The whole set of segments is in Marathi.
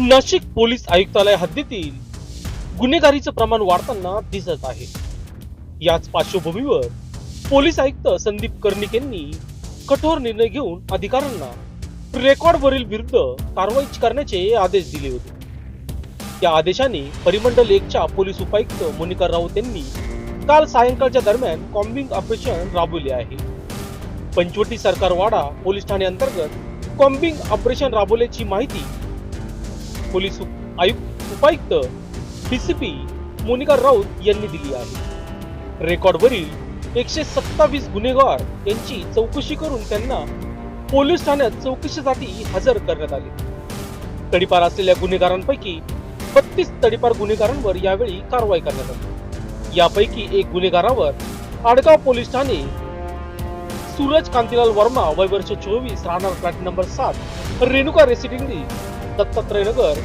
नाशिक पोलीस आयुक्तालय हद्दीतील गुन्हेगारीचं प्रमाण वाढताना दिसत आहे. याच पार्श्वभूमीवर पोलीस आयुक्त संदीप कर्णिक यांनी कठोर निर्णय घेऊन अधिकाऱ्यांना रेकॉर्डवरील विरुद्ध कारवाई करण्याचे आदेश दिले होते. या आदेशाने परिमंडल एकच्या पोलीस उपायुक्त मोनिका राऊत यांनी काल सायंकाळच्या दरम्यान कॉम्बिंग ऑपरेशन राबवले आहे. पंचवटी सरकार वाडा पोलीस ठाणे अंतर्गत कॉम्बिंग ऑपरेशन राबवल्याची माहिती पोलीस आयुक्त उपायुक्त डीसीपी मोनिका राऊत यांनी दिली आहे. रेकॉर्डवरील एकशे सत्तावीस गुन्हेगार यांची चौकशी करून त्यांना पोलीस ठाण्यात चौकशीसाठी हजर करण्यात आले. तडीपार असलेल्या गुन्हेगारांपैकी बत्तीस तडीपार गुन्हेगारांवर यावेळी कारवाई करण्यात आली. यापैकी एक गुन्हेगारावर आडगाव पोलीस ठाणे सूरज कांतीलाल वर्मा वय वर्ष चोवीस राहणार फ्लॅट नंबर सात रेणुका रेसिडेन्सी दत्तात्रय नगर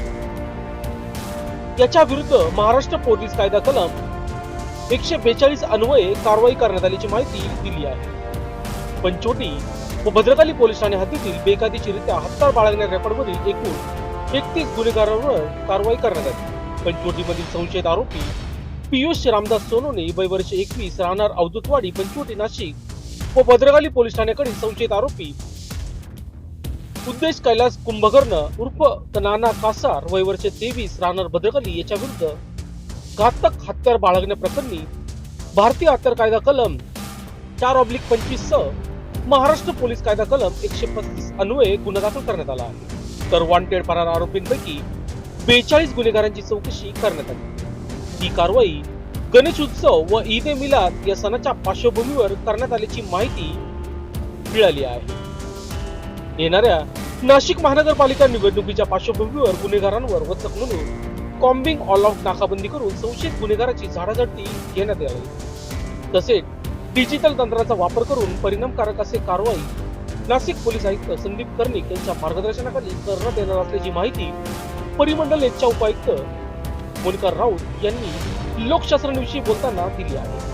याच्या विरुद्ध महाराष्ट्र पोलीस कायदा कलम एकशे बेचाळीस अन्वये कारवाई करण्यात आल्याची माहिती दिली आहे. पंचोटी व भद्रकाली पोलीस ठाणे हद्दीतील बेकायदेशीरित्या हत्यार बाळगण्या रेकॉर्डवरील एकूण एकतीस गुन्हेगारांवर कारवाई करण्यात आली. पंचवटीमधील संशयित आरोपी पियुष रामदास सोनोने वय वर्ष एकवीस राहणार अवधूतवाडी पंचवटी नाशिक व भद्रकाली पोलीस ठाण्याकडील संशयित आरोपी उद्देश कैलास कुंभकर्ण उर्फ नाना कासार वय वर्ष तेवीस राहणार भद्रकली याच्या विरुद्ध घातक हत्यार बाळगण्याप्रकरणी भारतीय हत्यार कायदा कलम चार ऑब्लिक पंचवीस स महाराष्ट्र पोलीस कायदा कलम एकशे पस्तीस अन्वये गुन्हा दाखल करण्यात आला आहे. तर वॉन्टेड फरार आरोपींपैकी बेचाळीस गुन्हेगारांची चौकशी करण्यात आली. ही कारवाई गणेश उत्सव व ईद ए मिलाद या सणाच्या पार्श्वभूमीवर करण्यात आल्याची माहिती मिळाली आहे. येणाऱ्या नाशिक महानगरपालिका निवडणुकीच्या पार्श्वभूमीवर गुन्हेगारांवर वचक म्हणून कॉम्बिंग ऑल आउट नाकाबंदी करून संशयित गुन्हेगाराची झाडाझडती घेण्यात आली तसेच डिजिटल तंत्राचा वापर करून परिणामकारक असे कारवाई नाशिक पोलीस आयुक्त संदीप कर्णिक यांच्या मार्गदर्शनाखाली करण्यात येणार असल्याची माहिती परिमंडल यांच्या उपायुक्त मोनिका राऊत यांनी लोकशास्त्रांविषयी बोलताना दिली आहे.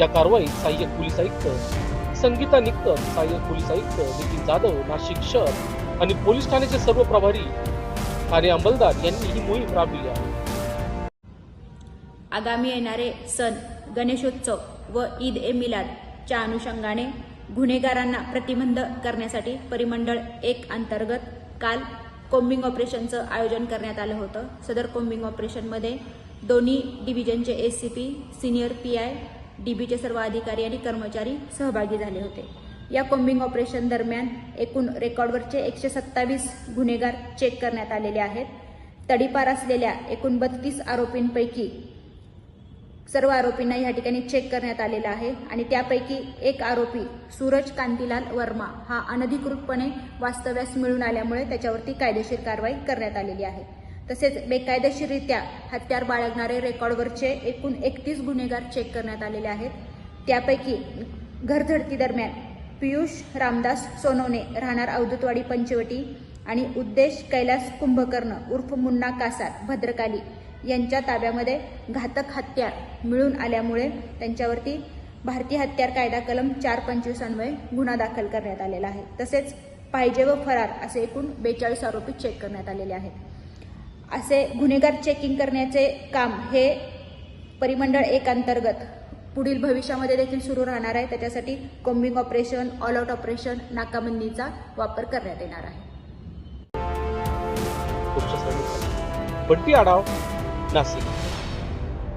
या कारवाईत सहाय्यक पोलीस आयुक्त संगीता निकम सहाय्यक पोलीस आयुक्त नितीन जाधव नाशिक शहर आणि पोलीस ठाण्याचे सर्व प्रभारी ठाणे अंमलदार यांनी ही मोहीम राबविली आहे. आगामी येणारे सण गणेशोत्सव व ईद ए मिलादच्या अनुषंगाने गुन्हेगारांना प्रतिबंध करण्यासाठी परिमंडळ एक अंतर्गत काल कोम्बिंग ऑपरेशनचं आयोजन करण्यात आलं होतं. सदर कोम्बिंग ऑपरेशनमध्ये दोन्ही डिव्हिजनचे S C P senior P I D बीचे सर्व अधिकारी आणि कर्मचारी सहभागी झाले होते. या कोम्बिंग ऑपरेशन दरम्यान एकूण रेकॉर्डवरचे एकशे सत्तावीस गुन्हेगार चेक करण्यात आलेले आहेत. तडीपार असलेल्या एकूण बत्तीस आरोपींपैकी सर्व आरोपींना या ठिकाणी चेक करण्यात आलेला आहे आणि त्यापैकी एक आरोपी सूरज कांतीलाल वर्मा हा अनधिकृतपणे वास्तव्यास मिळून आल्यामुळे त्याच्यावरती कायदेशीर कारवाई करण्यात आलेली आहे. तसेच बेकायदेशीररित्या हत्यार बाळगणारे रेकॉर्डवरचे एकूण एकतीस गुन्हेगार चेक करण्यात आलेले आहेत. त्यापैकी घरधडती दरम्यान पियुष रामदास सोनवणे राहणार अवधूतवाडी पंचवटी आणि उद्देश कैलास कुंभकर्ण उर्फ मुन्ना कासार भद्रकाली यांच्या ताब्यामध्ये घातक हत्यार मिळून आल्यामुळे त्यांच्यावरती भारतीय हत्यार कायदा कलम चार पंचवीसान्वये गुन्हा दाखल करण्यात आलेला आहे. तसेच पाहिजे व फरार असे एकूण बेचाळीस आरोपी चेक करण्यात आलेले आहेत. असे गुन्हेगार चेकिंग करण्याचे काम हे परिमंडळ एक अंतर्गत पुढील भविष्यामध्ये देखील सुरू राहणार आहे. त्याच्यासाठी combing operation all out operation नाकाबंदीचा वापर करण्यात येणार आहे. पट्टी आढाव नाशिक.